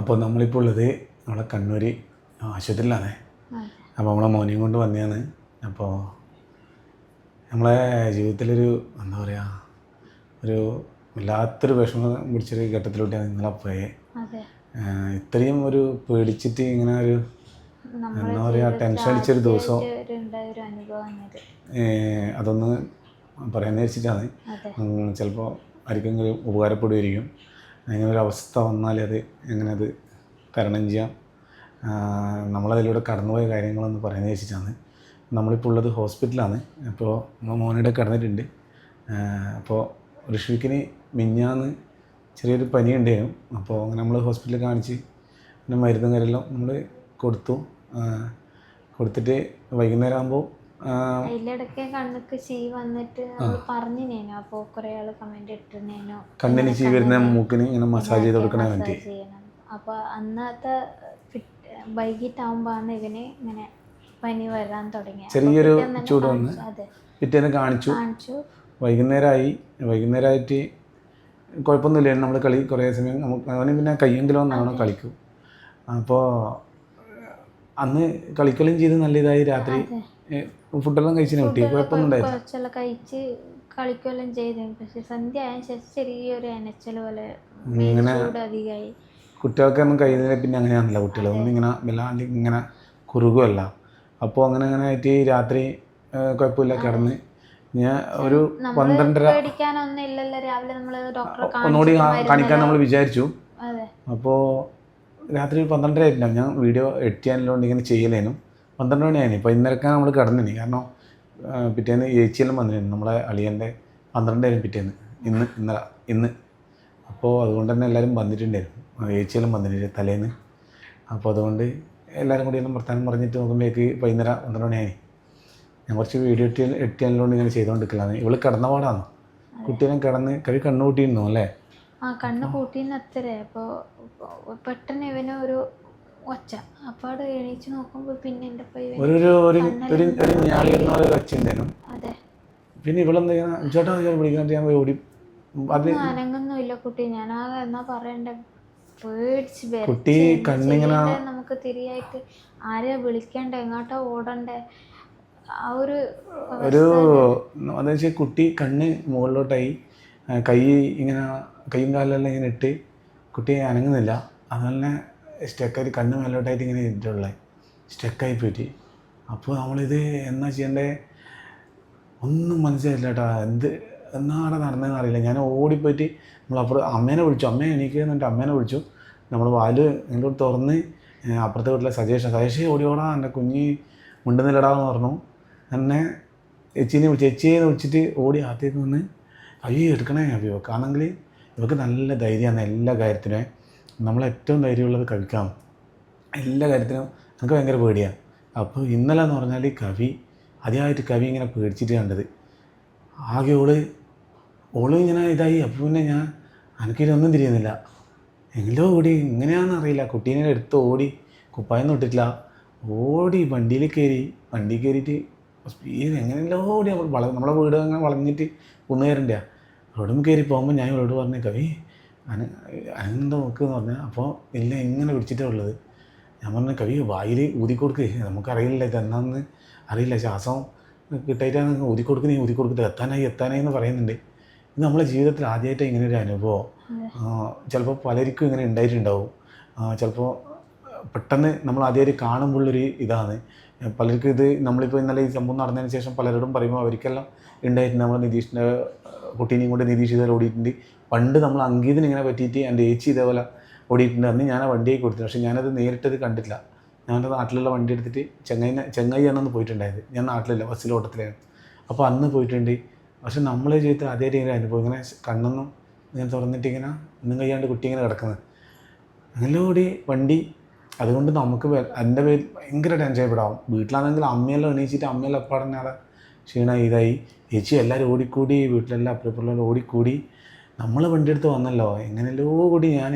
അപ്പോൾ നമ്മളിപ്പോൾ ഉള്ളത് നമ്മളെ കണ്ണൂർ ആശുപത്രിയിലാണ്. അപ്പോൾ നമ്മളെ മോനെയും കൊണ്ട് വന്നതാണ്. അപ്പോൾ നമ്മളെ ജീവിതത്തിലൊരു എന്താ പറയുക ഒരു വല്ലാത്തൊരു വിഷമം പിടിച്ചൊരു ഘട്ടത്തിലോട്ടാണ് നിങ്ങളെ പോയെ. ഇത്രയും ഒരു പേടിച്ചിട്ട് ഇങ്ങനെ ഒരു എന്താ പറയുക ടെൻഷൻ അടിച്ചൊരു ദിവസം. അതൊന്ന് പറയാൻ വെച്ചിട്ടാണ് അതെ. ചിലപ്പോൾ ആർക്കെങ്കിലും ഉപകാരപ്പെടുമായിരിക്കും അങ്ങനെ ഒരു അവസ്ഥ വന്നാൽ അത് എങ്ങനെ അത് തരണം ചെയ്യാം. നമ്മളതിലൂടെ കടന്നുപോയ കാര്യങ്ങളൊന്ന് പറയുന്നത് വെച്ചിട്ടാണ് നമ്മളിപ്പോൾ ഉള്ളത് ഹോസ്പിറ്റലാണ്. അപ്പോൾ മോനിടെ കിടന്നിട്ടുണ്ട്. അപ്പോൾ ഋഷിക്കിന് മിഞ്ഞാന്ന് ചെറിയൊരു പനി ഉണ്ടായിരുന്നു. അപ്പോൾ അങ്ങനെ നമ്മൾ ഹോസ്പിറ്റലിൽ കാണിച്ച് പിന്നെ മരുന്നും കാര്യമെല്ലാം നമ്മൾ കൊടുത്തു. കൊടുത്തിട്ട് വൈകുന്നേരം ആകുമ്പോൾ കണ്ണിന് ചീ വരുന്ന മൂക്കിന് ഇങ്ങനെ മസാജ് ചെയ്ത് കൊടുക്കണേ വേണ്ടി അപ്പൊ അന്നത്തെ വൈകിട്ടാവുമ്പോഴാണ് ഇവന് ഇങ്ങനെ പനി വരാൻ തുടങ്ങി ചെറിയൊരു ചൂട് വന്ന് പിറ്റേന്ന് കാണിച്ചു. കാണിച്ചു. വൈകുന്നേരമായി വൈകുന്നേരമായിട്ട് കുഴപ്പമൊന്നുമില്ലായിരുന്നു നമ്മൾ കളി കുറേ സമയം നമുക്ക് അവന് പിന്നെ കയ്യെങ്കിലും ഒന്നാണോ കളിക്കും. അപ്പോൾ അന്ന് കളിക്കളും ചെയ്ത് നല്ല ഇതായി രാത്രി ഫുഡെല്ലാം കഴിച്ചിന്? കുട്ടി കുഴപ്പമൊന്നും കുറച്ചെല്ലാം കഴിച്ച് കളിക്കുകയെല്ലാം ചെയ്തു. പക്ഷെ സന്ധ്യ ആയ ശേഷം ചെറിയൊരു എനച്ചൽ പോലെ ഇങ്ങനെ അധികമായി. കുട്ടികൾക്കൊന്നും കഴിയുന്നില്ല പിന്നെ അങ്ങനെയാണല്ലോ കുട്ടികൾ ഒന്നും ഇങ്ങനെ വല്ലാണ്ട് ഇങ്ങനെ കുറുകുമല്ല അപ്പോൾ അങ്ങനെ അങ്ങനെ ആയിട്ട് രാത്രി കുഴപ്പമില്ല കിടന്ന് ഞാൻ ഒരു പന്ത്രണ്ടര ഒന്നുകൂടി കാണിക്കാൻ നമ്മൾ വിചാരിച്ചു. അപ്പോൾ രാത്രി പന്ത്രണ്ടര ആയിട്ടുണ്ടാവും ഞാൻ വീഡിയോ എഡിറ്റ് ചെയ്യാനുള്ളതുകൊണ്ട് ഇങ്ങനെ ചെയ്യലേനും. പന്ത്രണ്ട് മണിയായി ഇപ്പോൾ ഇന്നലക്കാൻ നമ്മൾ കിടന്നിനി. കാരണം പിറ്റേന്ന് ഏച്ചിയെല്ലാം വന്നിരുന്നു. നമ്മളെ അളിയന്റെ പന്ത്രണ്ടായിരുന്നു പിറ്റേന്ന്. ഇന്ന് ഇന്നലെ ഇന്ന്. അപ്പോൾ അതുകൊണ്ട് തന്നെ എല്ലാവരും വന്നിട്ടുണ്ടായിരുന്നു. ഏച്ചിയെല്ലാം വന്നിട്ടുണ്ട് തലേന്ന്. അപ്പോൾ അതുകൊണ്ട് എല്ലാവരും കൂടി എല്ലാം വർത്താനം പറഞ്ഞിട്ട് നോക്കുമ്പോഴേക്ക് വൈകുന്നേരം പന്ത്രണ്ട് മണിയായി ഞാൻ കുറച്ച് വീഡിയോ എഡിറ്റ് എഡിറ്റ് ചെയ്യാനുള്ളതുകൊണ്ട് ഇങ്ങനെ ചെയ്തുകൊണ്ടിരിക്കലാണ്. ഇവൾ കിടന്ന പാടാണ് കുട്ടീനെ കിടന്ന് കവി കണ്ണുകൂട്ടിയിരുന്നു അല്ലേ? ആ കണ്ണ് കൂട്ടിന്ന് അത്രേ. അപ്പൊ പെട്ടെന്ന് ഇവന് ഒരു ഒച്ച. അപ്പാട് എണീച്ച് നോക്കുമ്പോ പിന്നെ എന്റെ ഒരു ഒരു ഒരു ഒരു ഒരു ഒച്ചുണ്ടായിരുന്നു അതെ. പിന്നെ ഇവളെന്താ ചെയ്യുന്നത് ചേട്ടാ ഞാൻ വിളിക്കാനായിട്ട് ഞാൻ പോയി ഓടി. അത് ഒന്നും അനങ്ങൊന്നുമില്ല കുട്ടി. ഞാൻ ആ എന്നാ പറയണ്ടേ? പേടിച്ച് വിറച്ച് കുട്ടി എന്ത് കണ്ണിങ്ങനെ ചെയ്യണ്ടേ നമുക്ക് തിരിയായിട്ട് ആരെയാ വിളിക്കണ്ടേ? എങ്ങോട്ടാ ഓടണ്ടേ? ആ ഒരു ഒരു വെച്ചാൽ കുട്ടി കണ്ണ് മുകളിലോട്ടായി. കൈ ഇങ്ങനെ കൈയും കാലെല്ലാം ഇങ്ങനെ ഇട്ട് കുട്ടി അനങ്ങുന്നില്ല. അതുപോലെ സ്റ്റക്കായി കണ്ണ് മേലോട്ടായിട്ട് ഇങ്ങനെ ഇട്ടുള്ളത് സ്റ്റക്കായി പോയിട്ട്. അപ്പോൾ നമ്മളിത് എന്നാ ചെയ്യേണ്ടേ? ഒന്നും മനസ്സിലായില്ല കേട്ടോ എന്ത് എന്നാടെ നടന്നതെന്ന് അറിയില്ല. ഞാൻ ഓടിപ്പോയിട്ട് നമ്മളപ്പുറം അമ്മേനെ വിളിച്ചു. അമ്മയെ എനിക്ക് എന്നിട്ട് അമ്മേനെ വിളിച്ചു. നമ്മൾ വാൽ ഇങ്ങോട്ട് തുറന്ന് അപ്പുറത്തെ വീട്ടിലെ സജേഷ് സജേഷ് ഓടിയോടാ ഓടാ എന്റെ കുഞ്ഞ് മുണ്ടുന്നില്ലടാന്ന് പറഞ്ഞു. എന്നെ എച്ചിനെ വിളിച്ചു എച്ചിയെന്ന് വിളിച്ചിട്ട് ഓടി ആദ്യത്തേക്ക് വന്ന് അയ്യോ എടുക്കണേ ഇവക്ക് ഇവക്കാണെങ്കിൽ ഇവക്ക് നല്ല ധൈര്യമാണ് എല്ലാ കാര്യത്തിനും. നമ്മളേറ്റവും ധൈര്യമുള്ളത് കഴിക്കാം എല്ലാ കാര്യത്തിനും എനിക്ക് ഭയങ്കര പേടിയാണ് അപ്പോൾ ഇന്നലെ എന്ന് പറഞ്ഞാൽ കവി ആദ്യമായിട്ട് കവി ഇങ്ങനെ പേടിച്ചിട്ട് കണ്ടത്. ആകെ ഓൾ ഓൾ ഇങ്ങനെ ഇതായി. അപ്പോൾ പിന്നെ ഞാൻ എനിക്കിതൊന്നും തിരിയുന്നില്ല. എങ്കിലോ ഓടി ഇങ്ങനെയാണെന്ന് അറിയില്ല. കുട്ടീനെ എടുത്ത് ഓടി കുപ്പായം തൊട്ടിട്ടില്ല. ഓടി വണ്ടിയിൽ കയറി വണ്ടി കയറിയിട്ട് സ്പീഡ് എങ്ങനെയല്ലോ ഓടി. നമ്മൾ വള നമ്മളെ വീട് അങ്ങനെ വളഞ്ഞിട്ട് കുന്നുകയറണ്ട റോഡും കയറി പോകുമ്പോൾ ഞാൻ ഇവളോട് പറഞ്ഞ കവി അന അനന്ത നോക്ക് എന്ന് പറഞ്ഞാൽ അപ്പോൾ ഇല്ല ഇങ്ങനെ പിടിച്ചിട്ടേ ഉള്ളത്? ഞാൻ പറഞ്ഞ കവി വായിൽ ഊതിക്കൊടുക്ക് നമുക്കറിയില്ല ഇത് എന്നാന്ന്. അറിയില്ല ശ്വാസം കിട്ടായിട്ടാണ് ഊതിക്കൊടുക്ക് നീ കൊടുക്കട്ടെ എത്താനായി എത്താനായി എന്ന് പറയുന്നുണ്ട്. ഇത് നമ്മളെ ജീവിതത്തിൽ ആദ്യമായിട്ട് ഇങ്ങനെ ഒരു അനുഭവം ചിലപ്പോൾ പലർക്കും ഇങ്ങനെ ഉണ്ടായിട്ടുണ്ടാവും. ചിലപ്പോൾ പെട്ടെന്ന് നമ്മൾ ആദ്യമായിട്ട് കാണുമ്പോഴുള്ളൊരു ഇതാണ്. പലർക്കും ഇത് നമ്മളിപ്പോൾ ഇന്നലെ ഈ സംഭവം നടന്നതിന് ശേഷം പലരോടും പറയുമ്പോൾ അവർക്കെല്ലാം ഉണ്ടായിട്ടുണ്ട് നമ്മൾ നിതീഷിന്റെ കുട്ടീനെയും കൊണ്ട് നിതീഷ് ഇതുപോലെ ഓടിയിട്ടുണ്ട്. പണ്ട് നമ്മൾ അങ്കീതിന് ഇങ്ങനെ പറ്റിയിട്ട് എന്റെ ഏച്ചി ഇതേപോലെ ഓടിയിട്ടുണ്ട്. അന്ന് ഞാൻ ആ വണ്ടിയായി കൊടുത്തു. പക്ഷേ ഞാനത് നേരിട്ടത് കണ്ടില്ല ഞാനത് നാട്ടിലുള്ള വണ്ടി എടുത്തിട്ട് ചെങ്ങൈനെ ചെങ്ങൈയാണെന്ന് പോയിട്ടുണ്ടായത്. ഞാൻ നാട്ടിലില്ല ബസ്സിൽ ഓട്ടത്തിലാണ് അപ്പോൾ അന്ന് പോയിട്ടുണ്ട്. പക്ഷെ നമ്മളെ ചെയ്ത് ആദ്യമായിട്ട് ഇങ്ങനെ അനുഭവം. ഇങ്ങനെ കണ്ണൊന്നും ഇങ്ങനെ തുറന്നിട്ട് ഇങ്ങനെ ഒന്നും കഴിയാണ്ട് കുട്ടി ഇങ്ങനെ കിടക്കുന്നത്. അങ്ങനെ ഓടി വണ്ടി അതുകൊണ്ട് നമുക്ക് എന്റെ പേര് ഭയങ്കര ടെൻഷൻപ്പെടാവും വീട്ടിലാണെങ്കിൽ അമ്മയെല്ലാം എണീച്ചിട്ട് അമ്മയെല്ലാം എപ്പാടന്നാടെ ക്ഷീണ ഇതായി. ചേച്ചി എല്ലാവരും ഓടിക്കൂടി വീട്ടിലെല്ലാം അപ്പുറപ്പുറം ഓടിക്കൂടി. നമ്മൾ വണ്ടി എടുത്ത് വന്നല്ലോ. എങ്ങനെയല്ലോ കൂടി ഞാൻ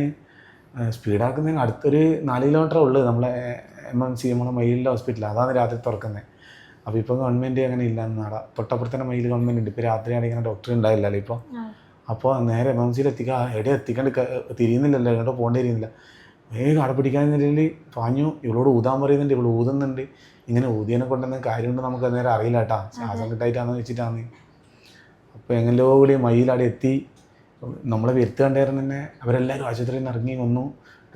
സ്പീഡാക്കുന്നതിന് അടുത്തൊരു നാല് കിലോമീറ്റർ ഉള്ളത് നമ്മളെ എം എം സി നമ്മളെ മയിലിന്റെ ഹോസ്പിറ്റൽ അതാണ് രാത്രി തുറക്കുന്നത് അപ്പോൾ ഇപ്പോൾ ഗവൺമെന്റ് അങ്ങനെ ഇല്ല നാട തൊട്ടപ്പുറത്ത് തന്നെ മയിൽ ഗവൺമെന്റ് ഉണ്ട്. ഇപ്പോൾ രാത്രിയാണ് ഇങ്ങനെ ഡോക്ടർ ഉണ്ടായില്ലല്ലോ ഇപ്പോൾ അപ്പോൾ നേരെ എം എം സിയിൽ എത്തിക്കുക എവിടെ എത്തിക്കാണ്ട് തിരിയുന്നില്ലല്ലോ. എങ്ങോട്ടോ പോകേണ്ടി തിരിയുന്നില്ല വേഗം അട പിടിക്കാൻ നിലയിൽ പാഞ്ഞു ഇവളോട് ഊതാൻ പറയുന്നുണ്ട് ഇവൾ ഊതുന്നുണ്ട്. ഇങ്ങനെ ഊതിയനെ കൊണ്ടുവന്ന കാര്യമുണ്ട് നമുക്ക് നേരെ അറിയില്ല കേട്ടാ. ശ്വാസം കിട്ടായിട്ടാന്ന് വെച്ചിട്ടാണ് അപ്പോൾ എങ്ങനെയോ കൂടി മയിലവിടെ എത്തി. നമ്മളെ വരുത്തി കണ്ടായിരുന്നു തന്നെ അവരെല്ലാവരും ആശുപത്രിയിൽ നിന്ന് ഇറങ്ങി വന്നു.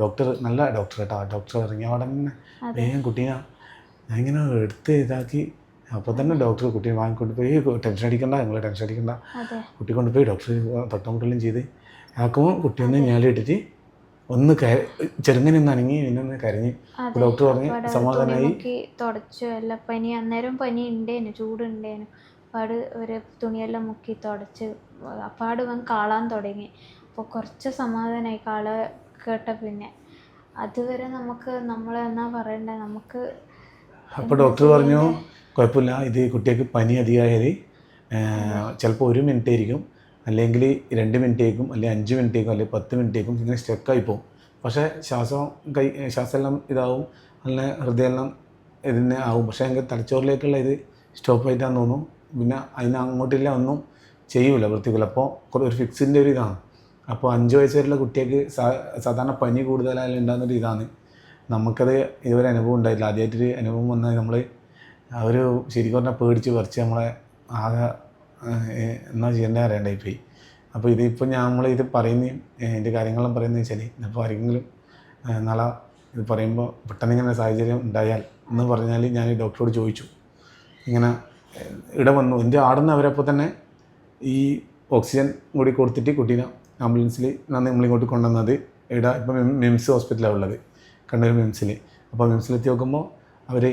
ഡോക്ടർ നല്ല ഡോക്ടർ കേട്ടോ. ഡോക്ടർ ഇറങ്ങിയ അവിടെ തന്നെ. വേഗം കുട്ടിയാ ഞാൻ ഇങ്ങനെ എടുത്ത് ഇതാക്കി. അപ്പോൾ തന്നെ ഡോക്ടർ കുട്ടിയെ വാങ്ങിക്കൊണ്ട് പോയി. ടെൻഷൻ അടിക്കണ്ട നിങ്ങൾ ടെൻഷൻ അടിക്കണ്ട. കുട്ടി കൊണ്ടുപോയി ഡോക്ടർ തൊട്ടമുട്ടലും ചെയ്ത്. ആക്കുമ്പോൾ കുട്ടി ഒന്ന് ഞാലിട്ടിട്ട് ഒന്ന് ചെറുങ്ങനെ ഒന്ന് അനങ്ങി പിന്നെ ഒന്ന് കരഞ്ഞ് ഡോക്ടർ പറഞ്ഞ് സമാധാനമായി തുടച്ചു അല്ല പനി അന്നേരം പനി ഉണ്ടേനു ചൂടുണ്ടേനു. അപ്പാട് ഒരു തുണിയെല്ലാം മുക്കി തുടച്ച് അപ്പാട് വൻ കാളാൻ തുടങ്ങി. അപ്പോൾ കുറച്ച് സമാധാനമായി കാള കേട്ട പിന്നെ. അതുവരെ നമുക്ക് നമ്മൾ എന്നാ പറയണ്ടേ നമുക്ക് അപ്പോൾ ഡോക്ടർ പറഞ്ഞു കുഴപ്പമില്ല ഇത് കുട്ടിക്ക് പനി അധികമായാൽ ചിലപ്പോൾ ഒരു മിനിറ്റ് ആയിരിക്കും അല്ലെങ്കിൽ രണ്ട് മിനിറ്റേക്കും അല്ലെങ്കിൽ അഞ്ച് മിനിറ്റേക്കും അല്ലെങ്കിൽ പത്ത് മിനിറ്റേക്കും ഇങ്ങനെ സ്റ്റക്കായി പോകും. പക്ഷേ ശ്വാസം കൈ ശ്വാസമെല്ലാം ഇതാവും അല്ലെങ്കിൽ ഹൃദയമെല്ലാം ഇതിന് ആവും. പക്ഷേ എനിക്ക് തലച്ചോറിലേക്കുള്ള ഇത് സ്റ്റോപ്പ് ആയിട്ടാന്ന് തോന്നുന്നു പിന്നെ അതിന് അങ്ങോട്ടില്ല ഒന്നും ചെയ്യൂല വൃത്തിക്കില്ല അപ്പോൾ കുറേ ഒരു ഫിക്സിന്റെ ഒരു ഇതാണ്. അപ്പോൾ അഞ്ച് വയസ്സുവരെയുള്ള കുട്ടിക്ക് സാ- സാധാരണ പനി കൂടുതലായാലും ഉണ്ടാകുന്നൊരു ഇതാണ്. നമുക്കത് ഇതുവരെ അനുഭവം ഉണ്ടായിട്ടില്ല. ആദ്യമായിട്ടൊരു അനുഭവം വന്നാൽ നമ്മൾ അവർ ശരിക്കും പറഞ്ഞാൽ പേടിച്ച് പറിച്ച് നമ്മളെ ആകെ എന്നാ ചെയ്യേണ്ടത് അറിയണ്ടായി പോയി അപ്പോൾ ഇതിപ്പോൾ നമ്മൾ ഇത് പറയുന്നതും എന്റെ കാര്യങ്ങളും പറയുന്നത് വെച്ചാൽ ഇന്നിപ്പോൾ ആരെങ്കിലും നാളെ ഇത് പറയുമ്പോൾ പെട്ടെന്ന് ഇങ്ങനെ സാഹചര്യം ഉണ്ടായാൽ എന്ന് പറഞ്ഞാൽ ഞാൻ ഡോക്ടറോട് ചോദിച്ചു. ഇങ്ങനെ ഇട വന്നു. എന്റെ ആടുന്ന അവരപ്പോൾ തന്നെ ഈ ഓക്സിജൻ കൂടി കൊടുത്തിട്ട് കുട്ടീനെ ആംബുലൻസിൽ നന്ദി നമ്മളിങ്ങോട്ട് കൊണ്ടുവന്നത് ഇട ഇപ്പം മിംസ് ഹോസ്പിറ്റലാണ് ഉള്ളത്. കണ്ണൂർ മിംസിൽ അപ്പോൾ മിംസിലെത്തി നോക്കുമ്പോൾ അവർ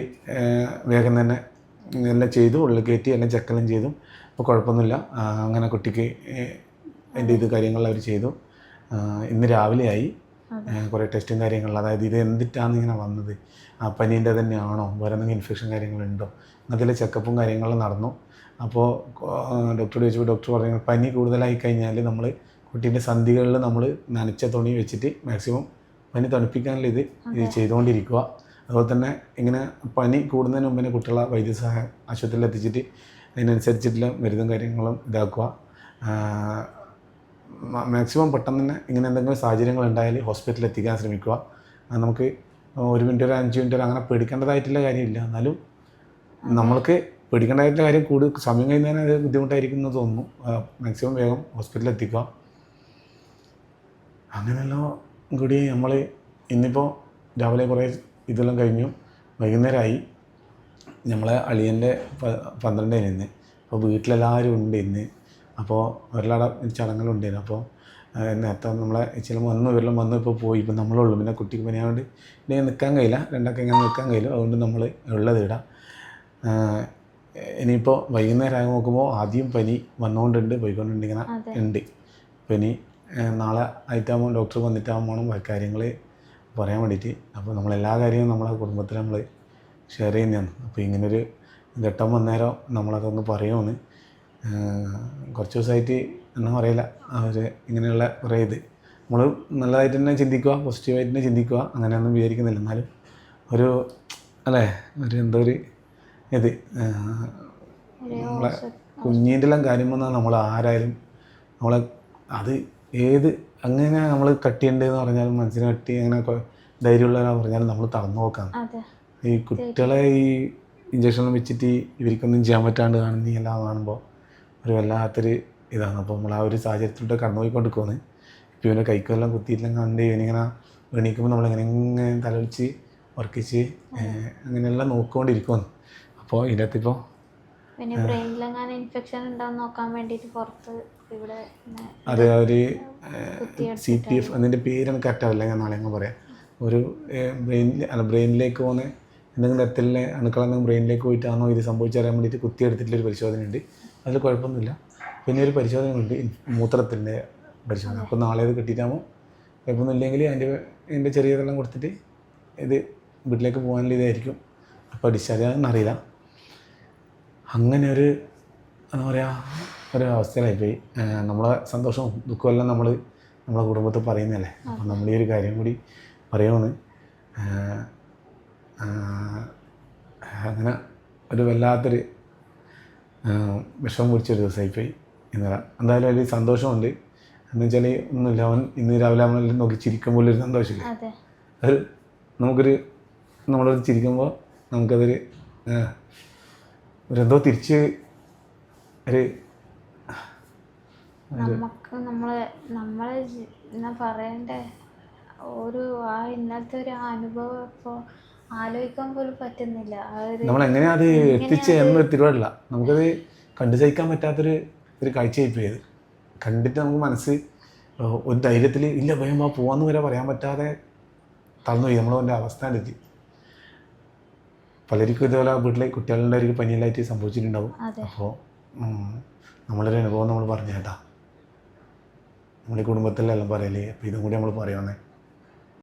വേഗം തന്നെ എല്ലാം ചെയ്തു ഉള്ളിൽ കയറ്റി എല്ലാം ചെക്കെല്ലാം ചെയ്തു. അപ്പോൾ കുഴപ്പമൊന്നുമില്ല. അങ്ങനെ കുട്ടിക്ക് എന്റെ അതിന്റെ ഇത് കാര്യങ്ങൾ അവർ ചെയ്തു. ഇന്ന് രാവിലെയായി ആയി. കുറേ ടെസ്റ്റും കാര്യങ്ങളും. അതായത് ഇത് എന്തിട്ടാണ് ഇങ്ങനെ വന്നത്? ആ പനീന്റെ തന്നെയാണോ? വേറെ എന്തെങ്കിലും ഇൻഫെക്ഷൻ കാര്യങ്ങളുണ്ടോ? അങ്ങനത്തെ ചെക്കപ്പും കാര്യങ്ങളും നടന്നു. അപ്പോൾ ഡോക്ടറോട് ചോദിച്ചപ്പോൾ ഡോക്ടർ പറഞ്ഞു പനി കൂടുതലായി കഴിഞ്ഞാൽ നമ്മൾ കുട്ടീന്റെ സന്ധികളിൽ നമ്മൾ നനച്ച തുണി വെച്ചിട്ട് മാക്സിമം പനി തണുപ്പിക്കാനുള്ള ഇത് ഇത് ചെയ്തുകൊണ്ടിരിക്കുക. അതുപോലെ തന്നെ ഇങ്ങനെ പനി കൂടുന്നതിന് മുമ്പ് തന്നെ കുട്ടികളെ വൈദ്യസഹായ ആശുപത്രിയിൽ എത്തിച്ചിട്ട് അതിനനുസരിച്ചിട്ടുള്ള മരുന്നും കാര്യങ്ങളും ഇതാക്കുക. മാക്സിമം പെട്ടെന്ന് തന്നെ ഇങ്ങനെ എന്തെങ്കിലും സാഹചര്യങ്ങൾ ഉണ്ടായാൽ ഹോസ്പിറ്റലിൽ എത്തിക്കാൻ ശ്രമിക്കുക. നമുക്ക് ഒരു മിനിറ്റ് ഒരു അഞ്ച് മിനിറ്റ് അങ്ങനെ പേടിക്കേണ്ടതായിട്ടുള്ള കാര്യമില്ല. എന്നാലും നമ്മൾക്ക് പേടിക്കേണ്ടതായിട്ടുള്ള കാര്യം കൂടുതൽ സമയം കഴിയുന്നതിന് അത് ബുദ്ധിമുട്ടായിരിക്കും എന്ന് തോന്നുന്നു. മാക്സിമം വേഗം ഹോസ്പിറ്റലിൽ എത്തിക്കുക. അങ്ങനെയെല്ലാം കൂടി നമ്മൾ ഇന്നിപ്പോൾ രാവിലെ കുറേ ഇതെല്ലാം കഴിഞ്ഞു. വൈകുന്നേരമായി നമ്മളെ അളിയന്റെ പന്ത്രണ്ടിന് ഇന്ന് അപ്പോൾ വീട്ടിലെല്ലാവരും ഉണ്ട് ഇന്ന്. അപ്പോൾ ഒരാളെ ചടങ്ങുകളുണ്ടായിരുന്നു. അപ്പോൾ നേരത്തെ നമ്മളെ ചില വന്നു ഇവരെല്ലാം വന്നു ഇപ്പോൾ പോയി. ഇപ്പം നമ്മളുള്ളൂ. പിന്നെ കുട്ടിക്ക് പനിയായതുകൊണ്ട് ഇനി നിൽക്കാൻ കഴിയില്ല. രണ്ടൊക്കെ ഇങ്ങനെ നിൽക്കാൻ കഴിയില്ല. അതുകൊണ്ട് നമ്മൾ ഉള്ളത് ഇടാം. ഇനിയിപ്പോൾ വൈകുന്നേരം ആയി നോക്കുമ്പോൾ ആദ്യം പനി വന്നുകൊണ്ടുണ്ട് പോയിക്കൊണ്ടുണ്ട് ഇങ്ങനെ ഉണ്ട്. പനി നാളെ ആയിട്ടാകുമ്പോൾ ഡോക്ടർ വന്നിട്ടാകുമ്പോൾ കാര്യങ്ങൾ പറയാൻ വേണ്ടിയിട്ട് അപ്പോൾ നമ്മളെല്ലാ കാര്യവും നമ്മളെ കുടുംബത്തിൽ നമ്മൾ ഷെയർ ചെയ്യുന്നതാണ്. അപ്പോൾ ഇങ്ങനൊരു ഘട്ടം വന്നേരം നമ്മളതൊന്ന് പറയുമെന്ന് കുറച്ച് ദിവസമായിട്ട് എന്നാ പറയില്ല. അവർ ഇങ്ങനെയുള്ള കുറേ ഇത്. നമ്മൾ നല്ലതായിട്ട് തന്നെ ചിന്തിക്കുക പോസിറ്റീവായിട്ട് തന്നെ ചിന്തിക്കുക അങ്ങനെയൊന്നും വിചാരിക്കുന്നില്ല. എന്നാലും ഒരു അല്ലേ ഒരു എന്തോ ഒരു ഇത്. നമ്മളെ കുഞ്ഞിന്റെ എല്ലാം കാര്യം വന്നാൽ നമ്മൾ ആരായാലും നമ്മളെ അത് ഏത് അങ്ങനെ നമ്മൾ കട്ടിയുണ്ടെന്ന് പറഞ്ഞാലും മനസ്സിന് കട്ടി അങ്ങനെ ധൈര്യമുള്ളവരാ പറഞ്ഞാലും നമ്മൾ തളർന്നു നോക്കാം ഈ കുട്ടികളെ ഈ ഇഞ്ചക്ഷൻ വെച്ചിട്ട് ഇവർക്കൊന്നും ചെയ്യാൻ പറ്റാണ്ട് കാണുന്ന എല്ലാം കാണുമ്പോൾ ഒരു വല്ലാത്തൊരു ഇതാണ്. അപ്പോൾ നമ്മൾ ആ ഒരു സാഹചര്യത്തിലൂടെ കടന്നുപോയിക്കൊണ്ടിരിക്കുന്നത് ഇപ്പോൾ ഇവനെ കൈക്കെല്ലാം കുത്തിയിട്ടെല്ലാം കണ്ട് ഇവനിങ്ങനെ എണീക്കുമ്പോൾ നമ്മളിങ്ങനെ ഇങ്ങനെ തലവിളിച്ച് ഉറക്കിച്ച് ഏഹ് അങ്ങനെയെല്ലാം നോക്കിക്കൊണ്ടിരിക്കുന്നു അപ്പോൾ ഇതിനകത്തിപ്പോൾ പിന്നെ ബ്രെയിനിലെങ്ങാനും ഇൻഫെക്ഷൻ ഉണ്ടോന്ന് നോക്കാൻ വേണ്ടിയിട്ട് പുറത്ത് ഇവിടെ അതെ ഒരു. സി പി എഫ് അതിന്റെ പേര് എനിക്ക് കറക്റ്റാവില്ല ഞാൻ നാളെ അങ്ങ് പറയാം. ഒരു ബ്രെയിനിൽ അല്ല ബ്രെയിനിലേക്ക് പോകുന്ന എന്തെങ്കിലും തരത്തിലുള്ള അണുക്കളെന്തെങ്കിലും ബ്രെയിനിലേക്ക് പോയിട്ടാണോ ഇത് സംഭവിച്ചറിയാൻ വേണ്ടിയിട്ട് കുത്തിയെടുത്തിട്ടുള്ള ഒരു പരിശോധന ഉണ്ട് അതിൽ കുഴപ്പമൊന്നുമില്ല. പിന്നെ ഒരു പരിശോധന ഉണ്ട് മൂത്രത്തിന്റെ പരിശോധന. അപ്പോൾ നാളെ അത് കിട്ടിയിട്ടാകുമ്പോൾ കുഴപ്പമൊന്നുമില്ലെങ്കിൽ അതിന്റെ അതിന്റെ ചെറിയതെല്ലാം കൊടുത്തിട്ട് ഇത് വീട്ടിലേക്ക് പോകാനുള്ള ഇതായിരിക്കും. അപ്പോൾ ഡിസ്ചാർജ് ആണെന്ന് അറിയില്ല. അങ്ങനെ ഒരു എന്താ പറയുക ഒരു അവസ്ഥയിലായിപ്പോയി. നമ്മളെ സന്തോഷവും ദുഃഖവും എല്ലാം നമ്മൾ നമ്മളെ കുടുംബത്തിൽ പറയുന്നതല്ലേ. അപ്പം നമ്മൾ ഈ ഒരു കാര്യം കൂടി പറയുമെന്ന് അങ്ങനെ ഒരു വല്ലാത്തൊരു വിഷമം പിടിച്ചൊരു ദിവസമായിപ്പോയി ഇന്നലെ എന്തായാലും അതിൽ സന്തോഷമുണ്ട്. എന്ന് വെച്ചാൽ ഒന്നുമില്ല. അവൻ ഇന്ന് രാവിലെ അവനെല്ലാം നോക്കി ചിരിക്കുമ്പോൾ ഒരു സന്തോഷമില്ല? അത്. നമുക്കൊരു നമ്മളൊരു ചിരിക്കുമ്പോൾ നമുക്കതൊരു എന്തോ തിരിച്ച് ഒരു നമുക്ക് നമ്മളെ നമ്മളെ എന്നാ പറയണ്ടേ? ഒരു ആ ഇന്നത്തെ ഒരു അനുഭവം ഇപ്പോൾ ആലോചിക്കാൻ പോലും പറ്റുന്നില്ല. ആ ഒരു നമ്മൾ എങ്ങനെയാ അത് എത്തിച്ച് എന്നൊരു തിരുവല്ല നമുക്കത് കണ്ടു സഹിക്കാൻ പറ്റാത്തൊരു ഒരു കാഴ്ചയായി പോയത് കണ്ടിട്ട് നമുക്ക് മനസ്സ് ഒരു ധൈര്യത്തിൽ ഇല്ല ഭയം ആ പോവാന്ന് വരെ പറയാൻ പറ്റാതെ തളർന്നു പോയി അവസ്ഥ എത്തി പലർക്കും ഇതുപോലെ വീട്ടിലെ കുട്ടികളുടെ ഒരു പനിയിലായിട്ട് സംഭവിച്ചിട്ടുണ്ടാവും. അപ്പോൾ നമ്മളൊരു അനുഭവം നമ്മൾ പറഞ്ഞു കേട്ടാ നമ്മുടെ കുടുംബത്തിലെല്ലാം പറയലേ അപ്പോൾ ഇതും കൂടി നമ്മൾ പറയണേ